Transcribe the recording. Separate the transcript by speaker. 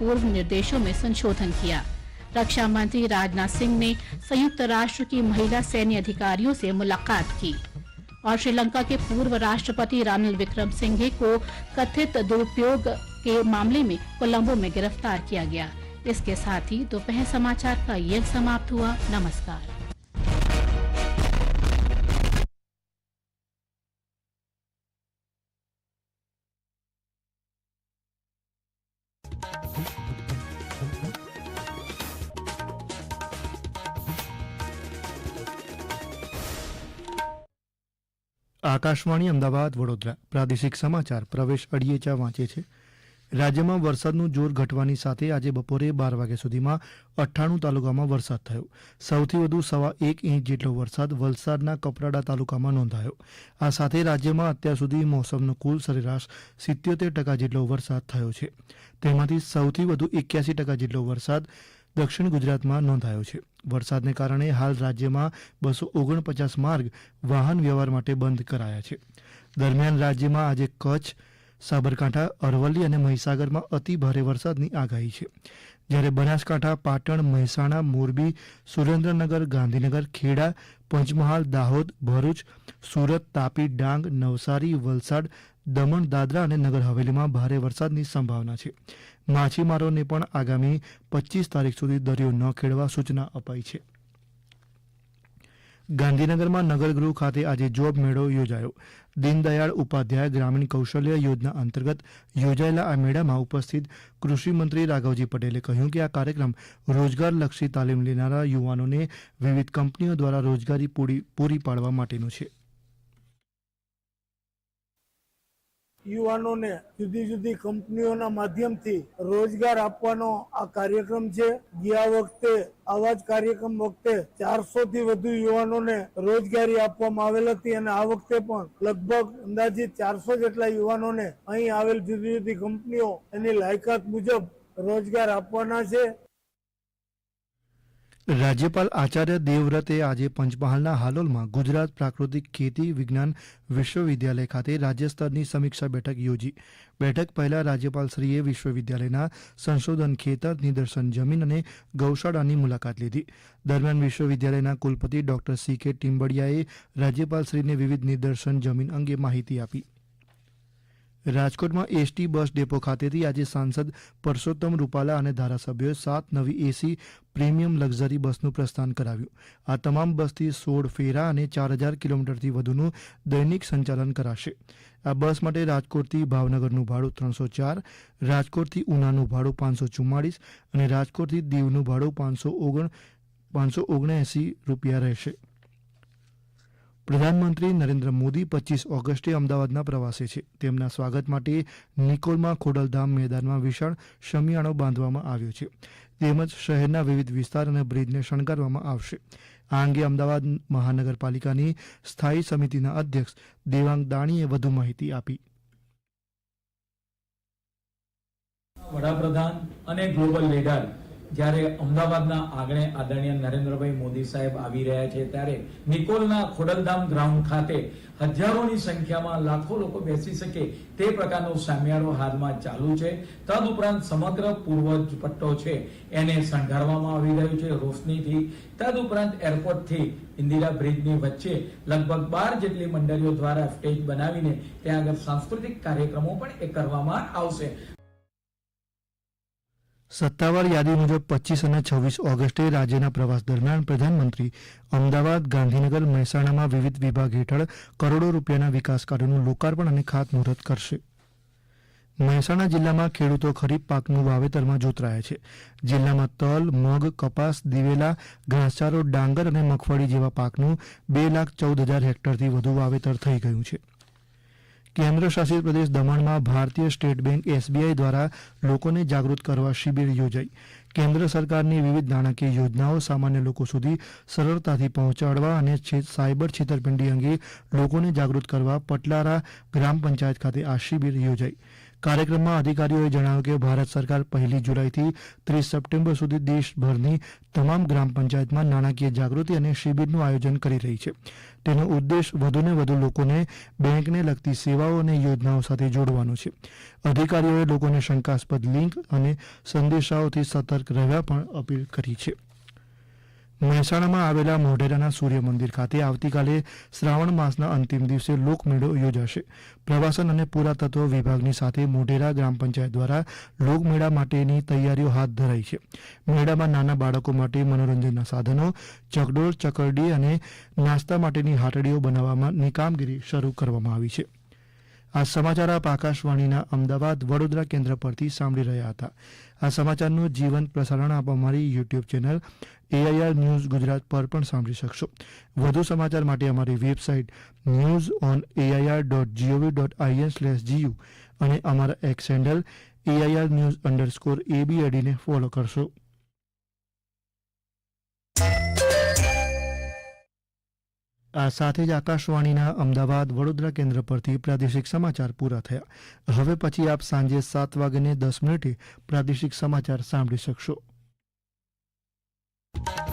Speaker 1: पूर्व निर्देशों में संशोधन किया रक्षा मंत्री राजनाथ सिंह ने संयुक्त राष्ट्र की महिला सैन्य अधिकारियों से मुलाकात की और श्रीलंका के पूर्व राष्ट्रपति रानिल विक्रम सिंघे को कथित दुरुपयोग के मामले में कोलंबो में गिरफ्तार किया गया इसके साथ ही दोपहर समाचार का यह समाप्त हुआ नमस्कार
Speaker 2: આકાશવાણી અમદાવાદ વડોદરા પ્રાદેશિક સમાચાર પ્રવેશ અડિયેચા વાંચે છે રાજ્યમાં વરસાદનું જોર ઘટવાની સાથે આજે બપોરે બાર વાગ્યા સુધીમાં અઠ્ઠાણું તાલુકામાં વરસાદ થયો સૌથી વધુ સવા એક ઇંચ જેટલો વરસાદ વલસાડના કપરાડા તાલુકામાં નોંધાયો આ સાથે રાજ્યમાં અત્યાર સુધી મોસમનો કુલ સરેરાશ સિત્યોતેર ટકા જેટલો વરસાદ થયો છે તેમાંથી સૌથી વધુ એક્યાસી ટકા જેટલો વરસાદ દક્ષિણ ગુજરાતમાં નોંધાયો છે વરસાદને કારણે હાલ રાજ્યમાં બસો ઓગણપચાસ માર્ગ વાહન વ્યવહાર માટે બંધ કરાયા છે દરમિયાન રાજ્યમાં આજે કચ્છ સાબરકાંઠા અરવલ્લી અને મહીસાગરમાં અતિ ભારે વરસાદની આગાહી છે જ્યારે બનાસકાંઠા પાટણ મહેસાણા મોરબી સુરેન્દ્રનગર ગાંધીનગર ખેડા પંચમહાલ દાહોદ ભરૂચ સુરત તાપી ડાંગ નવસારી વલસાડ દમણ દાદરા અને નગર હવેલીમાં ભારે વરસાદની સંભાવના છે માછીમારોને પણ આગામી પચીસ તારીખ સુધી દરિયો ન ખેડવા સૂચના અપાઈ છે ગાંધીનગરમાં નગરગૃહ ખાતે આજે જોબ મેળો યોજાયો દીનદયાળ ઉપાધ્યાય ગ્રામીણ કૌશલ્ય યોજના અંતર્ગત યોજાયેલા આ મેળામાં ઉપસ્થિત કૃષિમંત્રી રાઘવજી પટેલે કહ્યું કે આ કાર્યક્રમ રોજગારલક્ષી તાલીમ લેનારા યુવાનોને વિવિધ કંપનીઓ દ્વારા રોજગારી પૂરી પાડવા માટેનો છે
Speaker 3: યુવાનોને જુદી જુદી કંપનીઓના માધ્યમથી રોજગાર આપવાનો આ કાર્યક્રમ છે ગયા વખતે આવા જ કાર્યક્રમ વખતે ચારસો થી વધુ યુવાનોને રોજગારી આપવામાં આવેલ હતી અને આ વખતે પણ લગભગ અંદાજિત ચારસો જેટલા યુવાનોને અહીં આવેલ જુદી જુદી કંપનીઓ એની લાયકાત મુજબ રોજગાર આપવાના છે
Speaker 2: રાજ્યપાલ આચાર્ય દેવવ્રતે આજે પંચમહાલના હાલોલમાં ગુજરાત પ્રાકૃતિક ખેતી વિજ્ઞાન વિશ્વવિદ્યાલય ખાતે રાજ્ય સ્તરની સમીક્ષા બેઠક યોજી બેઠક પહેલા રાજ્યપાલશ્રીએ વિશ્વવિદ્યાલયના સંશોધન ખેતર નિદર્શન જમીન અને ગૌશાળાની મુલાકાત લીધી દરમિયાન વિશ્વવિદ્યાલયના કુલપતિ ડોક્ટર સી કે ટીમ્બડિયાએ રાજ્યપાલશ્રીને વિવિધ નિદર્શન જમીન અંગે માહિતી આપી રાજકોટમાં એસટી બસ ડેપો ખાતેથી આજે સાંસદ પરસોત્તમ રૂપાલા અને ધારાસભ્યોએ સાત નવી એસી પ્રીમિયમ લક્ઝરી બસનું પ્રસ્થાન કરાવ્યું આ તમામ બસથી સોળ ફેરા અને ચાર હજાર કિલોમીટરથી વધુનું દૈનિક સંચાલન કરાશે આ બસ માટે રાજકોટથી ભાવનગરનું ભાડું ત્રણસો ચાર રાજકોટથી ઉનાનું ભાડું પાંચસો ચુમ્માળીસ અને રાજકોટથી દીવનું ભાડું પાંચસો ઓગણ પાંચસો ઓગણએંસી રૂપિયા રહેશે પ્રધાનમંત્રી નરેન્દ્ર મોદી પચીસ ઓગસ્ટે અમદાવાદના પ્રવાસે છે તેમના સ્વાગત માટે નિકોલમાં ખોડલધામ મેદાનમાં વિશાળ શમિયાળો બાંધવામાં આવ્યો છે તેમજ શહેરના વિવિધ વિસ્તાર અને બ્રિજને શણગારવામાં આવશે આ અંગે અમદાવાદ મહાનગરપાલિકાની સ્થાયી સમિતિના અધ્યક્ષ દેવાંગ દાણીએ વધુ માહિતી આપી
Speaker 4: વડાપ્રધાન અને ગ્લોબલ લીડર જ્યારે અમદાવાદના આંગણે આદરણીય નરેન્દ્રભાઈ મોદી સાહેબ આવી રહ્યા છે ત્યારે નિકોલના ખોડલધામ ગ્રાઉન્ડ ખાતે હજારોની સંખ્યામાં લાખો લોકો બેસી શકે તે પ્રકારનો સામિયાળો હાલમાં ચાલુ છે તદ ઉપરાંત સમગ્ર પૂર્વ પટ્ટો છે એને શણગારવામાં આવી રહ્યું છે રોશનીથી તદ એરપોર્ટથી ઇન્દિરા બ્રિજની વચ્ચે લગભગ બાર જેટલી મંડળીઓ દ્વારા સ્ટેજ બનાવીને ત્યાં આગળ સાંસ્કૃતિક કાર્યક્રમો પણ એ કરવામાં આવશે
Speaker 2: સત્તાવાર યાદી મુજબ પચીસ અને છવ્વીસ ઓગસ્ટે રાજ્યના પ્રવાસ દરમિયાન પ્રધાનમંત્રી અમદાવાદ ગાંધીનગર મહેસાણામાં વિવિધ વિભાગ હેઠળ કરોડો રૂપિયાના વિકાસ કાર્યોનું લોકાર્પણ અને ખાતમુહૂર્ત કરશે મહેસાણા જિલ્લામાં ખેડૂતો ખરીફ પાકનું વાવેતરમાં જોતરાયા છે જિલ્લામાં તલ મગ કપાસ દિવેલા ઘાસચારો ડાંગર અને મગફળી જેવા પાકનું બે લાખ ચૌદ હજાર હેક્ટરથી વધુ વાવેતર થઈ ગયું છે કેન્દ્ર શાસિત પ્રદેશ દમણમાં ભારતીય સ્ટેટ બેંક એસબીઆઈ દ્વારા લોકોને જાગૃત કરવા શિબિર યોજાઈ કેન્દ્ર સરકારની વિવિધ નાણાકીય યોજનાઓ સામાન્ય લોકો સુધી સરળતાથી પહોંચાડવા અને સાયબર છેતરપિંડી અંગે લોકોને જાગૃત કરવા પટલારા ગ્રામ પંચાયત ખાતે આ શિબિર યોજાઈ કાર્યક્રમમાં અધિકારીઓએ જણાવ્યું કે ભારત સરકાર પહેલી જુલાઈથી ત્રીસ સપ્ટેમ્બર સુધી દેશભરની તમામ ગ્રામ પંચાયતમાં નાણાકીય જાગૃતિ અને શિબિરનું આયોજન કરી રહી છે તેનો ઉદ્દેશ વધુને વધુ લોકોને બેંકને લગતી સેવાઓ અને યોજનાઓ સાથે જોડવાનો છે અધિકારીઓએ લોકોને શંકાસ્પદ લિંક અને સંદેશાઓથી સતર્ક રહેવા પણ અપીલ કરી છે મહેસાણામાં આવેલા મોઢેરાના સૂર્ય મંદિર ખાતે આવતીકાલે શ્રાવણ માસના અંતિમ દિવસે લોકમેળો યોજાશે પ્રવાસન અને પુરાતત્વ વિભાગની સાથે મોઢેરા ગ્રામ પંચાયત દ્વારા લોકમેળા માટેની તૈયારીઓ હાથ ધરાઈ છે મેળામાં નાના બાળકો માટે મનોરંજનના સાધનો ચકડોળ ચકરડી અને નાસ્તા માટેની હાટડીઓ બનાવવાની કામગીરી શરૂ કરવામાં આવી છે આ સમાચાર આપ આકાશવાણીના અમદાવાદ વડોદરા કેન્દ્ર પરથી સાંભળી રહ્યા હતા આ સમાચારનું જીવંત પ્રસારણ આપ અમારી YouTube channel AIR news Gujarat પર પણ સાંભળી શકશો વધુ સમાચાર માટે અમારી website news on AIR dot gov dot in slash GU અને અમારા X handle AIR news underscore એબીઆઈડીને ફોલો કરશો આ સાથે જ આકાશવાણીના અમદાવાદ વડોદરા કેન્દ્ર પરથી પ્રાદેશિક સમાચાર પૂરા થયા હવે પછી આપ સાંજે સાત વાગ્યે દસ મિનિટે પ્રાદેશિક સમાચાર સાંભળી શકશો you